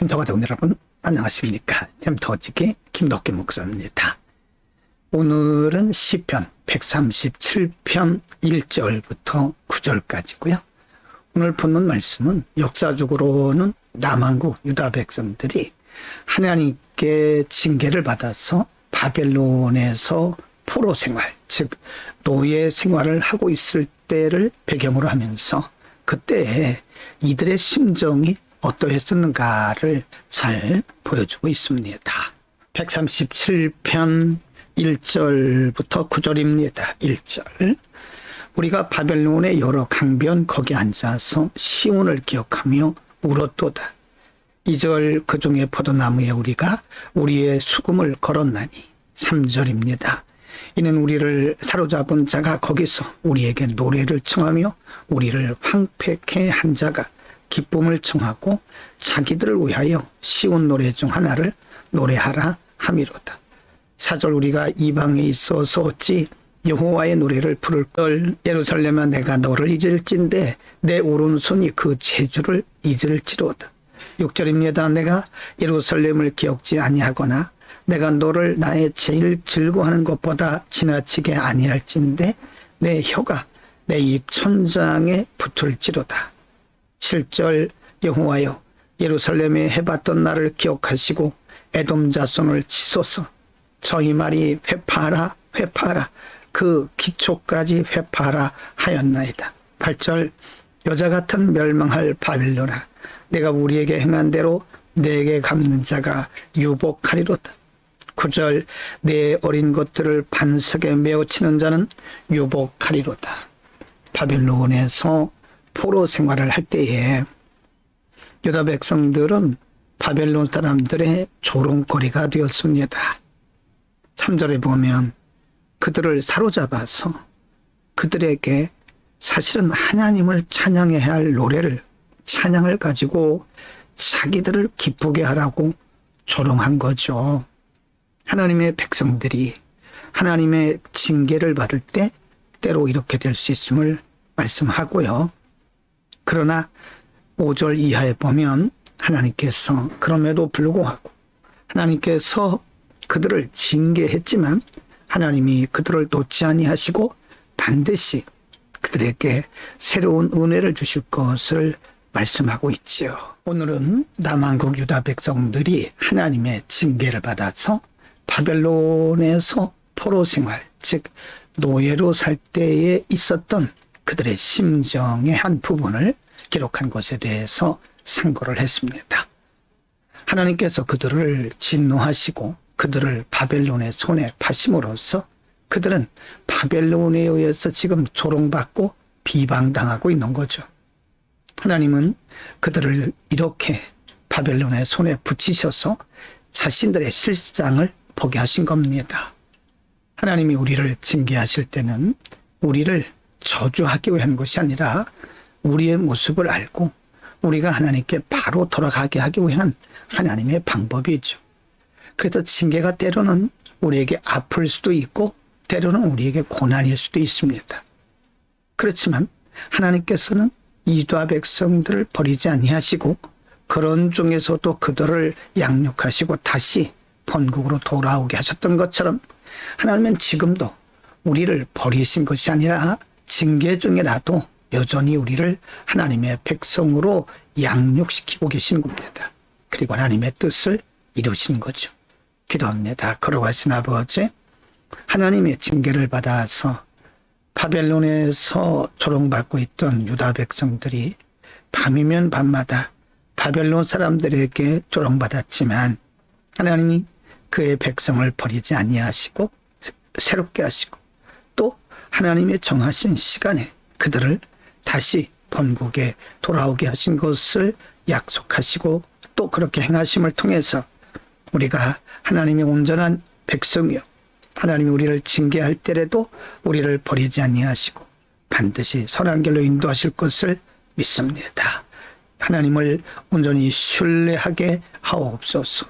햄터가 된 여러분 안녕하십니까. 햄터지기 김덕기 목사입니다. 오늘은 시편 137편 1절부터 9절까지고요. 오늘 본문 말씀은 역사적으로는 남한국 유다 백성들이 하나님께 징계를 받아서 바벨론에서 포로 생활, 즉 노예 생활을 하고 있을 때를 배경으로 하면서 그때에 이들의 심정이 어떠했었는가를 잘 보여주고 있습니다. 137편 1절부터 9절입니다. 1절. 우리가 바벨론의 여러 강변 거기 앉아서 시온을 기억하며 울었도다. 2절 그 중에 포도나무에 우리가 우리의 수금을 걸었나니 3절입니다. 이는 우리를 사로잡은 자가 거기서 우리에게 노래를 청하며 우리를 황폐케 한 자가 기쁨을 청하고 자기들을 위하여 시온 노래 중 하나를 노래하라 함이로다. 사절 우리가 이방에 있어서 어찌 여호와의 노래를 부를 걸 예루살렘아 내가 너를 잊을진데 내 오른손이 그 제주를 잊을지로다. 6절입니다. 내가 예루살렘을 기억지 아니하거나 내가 너를 나의 제일 즐거워하는 것보다 지나치게 아니할진데 내 혀가 내 입 천장에 붙을지로다. 7절 여호와여 예루살렘에 해봤던 나를 기억하시고 에돔 자손을 치소서 저희 말이 회파하라 회파하라 그 기초까지 회파하라 하였나이다. 8절 여자 같은 멸망할 바빌로나 내가 우리에게 행한 대로 내게 갚는 자가 유복하리로다. 9절 내 어린 것들을 반석에 메어 치는 자는 유복하리로다. 바벨론에서 포로 생활을 할 때에 유다 백성들은 바벨론 사람들의 조롱거리가 되었습니다. 3절에 보면 그들을 사로잡아서 그들에게 사실은 하나님을 찬양해야 할 노래를 찬양을 가지고 자기들을 기쁘게 하라고 조롱한 거죠. 하나님의 백성들이 하나님의 징계를 받을 때 때로 이렇게 될 수 있음을 말씀하고요. 그러나 5절 이하에 보면 하나님께서 그럼에도 불구하고 하나님께서 그들을 징계했지만 하나님이 그들을 놓지 아니하시고 반드시 그들에게 새로운 은혜를 주실 것을 말씀하고 있지요. 오늘은 남한국 유다 백성들이 하나님의 징계를 받아서 바벨론에서 포로 생활, 즉 노예로 살 때에 있었던 그들의 심정의 한 부분을 기록한 것에 대해서 상고를 했습니다. 하나님께서 그들을 진노하시고 그들을 바벨론의 손에 파심으로써 그들은 바벨론에 의해서 지금 조롱받고 비방당하고 있는 거죠. 하나님은 그들을 이렇게 바벨론의 손에 붙이셔서 자신들의 실상을 보게 하신 겁니다. 하나님이 우리를 징계하실 때는 우리를 저주하기 위한 것이 아니라 우리의 모습을 알고 우리가 하나님께 바로 돌아가게 하기 위한 하나님의 방법이죠. 그래서 징계가 때로는 우리에게 아플 수도 있고 때로는 우리에게 고난일 수도 있습니다. 그렇지만 하나님께서는 이두아 백성들을 버리지 아니하시고 그런 중에서도 그들을 양육하시고 다시 본국으로 돌아오게 하셨던 것처럼 하나님은 지금도 우리를 버리신 것이 아니라 징계 중이라도 여전히 우리를 하나님의 백성으로 양육시키고 계신 겁니다. 그리고 하나님의 뜻을 이루신 거죠. 기도합니다. 걸어가신 아버지, 하나님의 징계를 받아서 바벨론에서 조롱받고 있던 유다 백성들이 밤이면 밤마다 바벨론 사람들에게 조롱받았지만 하나님이 그의 백성을 버리지 아니하시고 새롭게 하시고 또 하나님의 정하신 시간에 그들을 다시 본국에 돌아오게 하신 것을 약속하시고 또 그렇게 행하심을 통해서 우리가 하나님의 온전한 백성이요 하나님이 우리를 징계할 때라도 우리를 버리지 아니하시고 반드시 선한 길로 인도하실 것을 믿습니다. 하나님을 온전히 신뢰하게 하옵소서.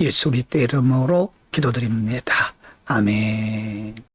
예수 우리 때 이름으로 기도드립니다. 아멘.